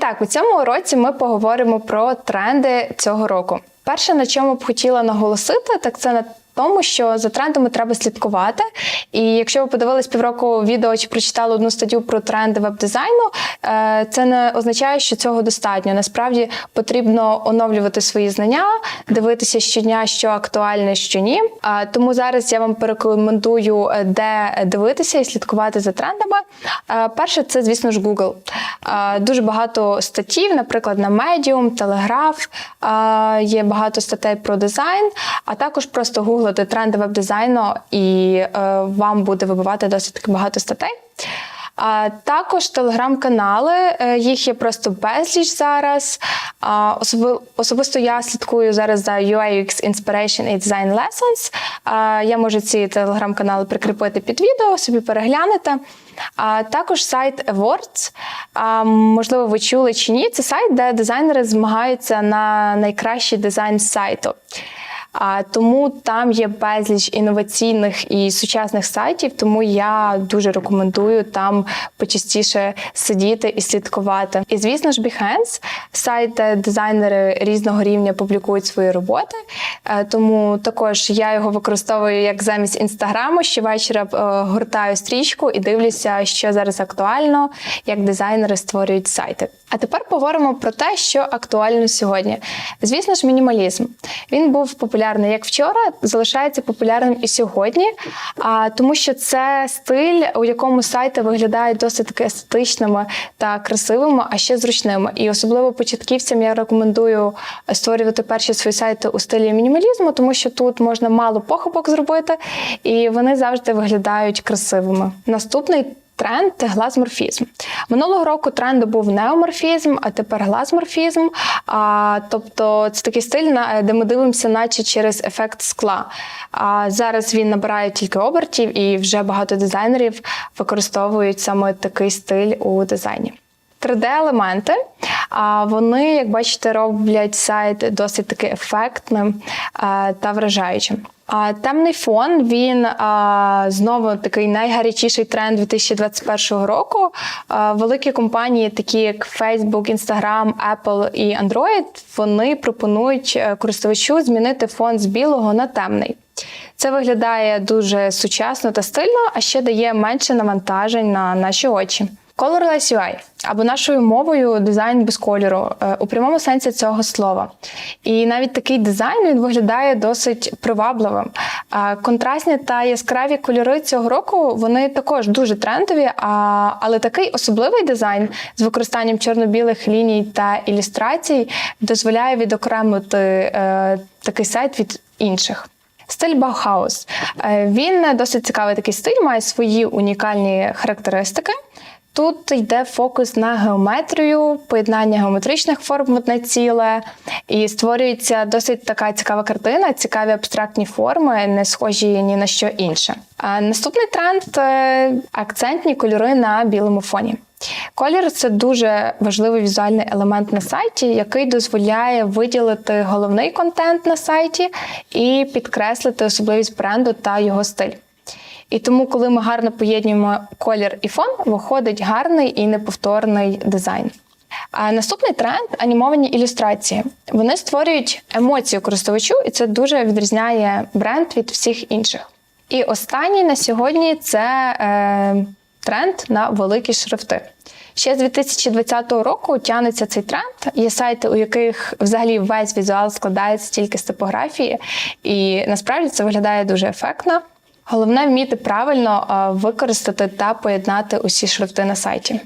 Так, у цьому уроці ми поговоримо про тренди цього року. Перше, на чому б хотіла наголосити, так це на тому, що за трендами треба слідкувати. І якщо ви подивились півроку відео чи прочитали одну статтю про тренди веб-дизайну, е, це не означає, що цього достатньо. Насправді потрібно оновлювати свої знання, дивитися щодня, що актуальне, що ні. Тому зараз я вам порекомендую, е, де дивитися і слідкувати за трендами. Е, Перше, це, звісно ж, Google. Дуже багато статтів, наприклад, на Medium, е, є багато статей про дизайн, а також просто гуглити тренди веб-дизайну, і е, вам буде вибивати досить таки багато статей. А також телеграм-канали, е, їх є просто безліч зараз. Особисто я слідкую зараз за UI UX Inspiration і Design Lessons. Я можу ці телеграм-канали прикріпити під відео, собі переглянете. А також сайт Awards. Можливо, ви чули чи ні. Це сайт, де дизайнери змагаються на найкращий дизайн сайту. А тому там є безліч інноваційних і сучасних сайтів, тому я дуже рекомендую там почастіше сидіти і слідкувати. І звісно ж, Behance – сайт, де дизайнери різного рівня публікують свої роботи. Е, Тому також я його використовую як замість інстаграму. Щовечора е, гортаю стрічку і дивлюся, що зараз актуально, як дизайнери створюють сайти. А тепер поговоримо про те, що актуально сьогодні. Звісно ж, мінімалізм. Він був популярний як вчора, залишається популярним і сьогодні, а, тому що це стиль, у якому сайти виглядають досить таки естетичними та красивими, а ще зручними. І особливо початківцям я рекомендую створювати перші свої сайти у стилі мінімалізму, тому що тут можна мало похибок зробити, і вони завжди виглядають красивими. Наступний тренд глазморфізм. Минулого року трендом був неоморфізм, а тепер глазморфізм. А, тобто це такий стиль, де ми дивимося, наче через ефект скла. А зараз він набирає тільки обертів, і вже багато дизайнерів використовують саме такий стиль у дизайні. 3D-елементи, а вони, як бачите, роблять сайт досить таки ефектним а, та вражаючим. Темний фон він а, знову такий найгарячіший тренд 2021 року. А, великі компанії, такі як Facebook, Instagram, Apple і Android, вони пропонують е, користувачу змінити фон з білого на темний. Це виглядає дуже сучасно та стильно, а ще дає менше навантажень на наші очі. Colorless UI або нашою мовою дизайн без кольору е, у прямому сенсі цього слова. І навіть такий дизайн він виглядає досить привабливим. Е, Контрастні та яскраві кольори цього року вони також дуже трендові, але такий особливий дизайн з використанням чорно-білих ліній та ілюстрацій дозволяє відокремити е, такий сайт від інших. Стиль Баухаус. Він досить цікавий такий стиль, має свої унікальні характеристики. Тут йде фокус на геометрію, поєднання геометричних форм в одне ціле, і створюється досить така цікава картина, цікаві абстрактні форми, не схожі ні на що інше. А наступний тренд е, акцентні кольори на білому фоні. Колір це дуже важливий візуальний елемент на сайті, який дозволяє виділити головний контент на сайті і підкреслити особливість бренду та його стиль. І тому, коли ми гарно поєднуємо колір і фон, виходить гарний і неповторний дизайн. А наступний тренд анімовані ілюстрації. Вони створюють емоцію користувачу, і це дуже відрізняє бренд від всіх інших. І останній на сьогодні це е, тренд на великі шрифти. Ще з 2020 року тягнеться цей тренд. Є сайти, у яких взагалі весь візуал складається тільки з типографії, і насправді це виглядає дуже ефектно. Головне вміти правильно використати та поєднати усі шрифти на сайті.